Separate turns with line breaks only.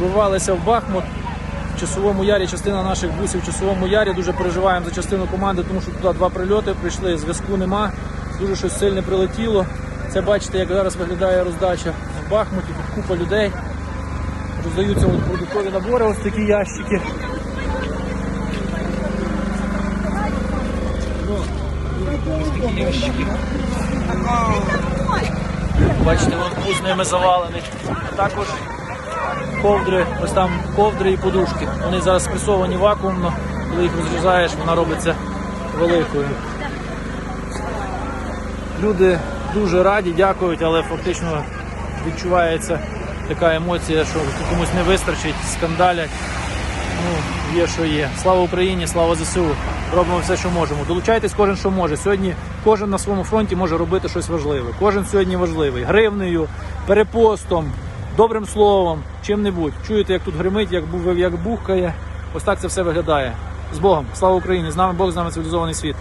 вирвалися в Бахмут. В часовому ярі частина наших бусів в часовому ярі. Дуже переживаємо за частину команди, тому що туди два прильоти прийшли, зв'язку нема. Дуже щось сильне прилетіло. Це бачите, як зараз виглядає роздача в Бахмуті. Тут купа людей. Роздаються от продуктові набори, ось такі ящики. Ось такі ящики. Бачите, вон ними завалений. Також ковдри, ось там ковдри і подушки. Вони зараз спресовані вакуумно. Коли їх розрізаєш, вона робиться великою. Люди дуже раді, дякують, але фактично відчувається така емоція, що комусь не вистачить, скандалять. Ну, є, що є. Слава Україні, слава ЗСУ. Робимо все, що можемо. Долучайтесь кожен, що може. Сьогодні кожен на своєму фронті може робити щось важливе. Кожен сьогодні важливий. Гривнею, перепостом, добрим словом, чим-небудь. Чуєте, як тут гримить, як, бу- як бухкає. Ось так це все виглядає. З Богом, слава Україні! З нами Бог, з нами цивілізований світ.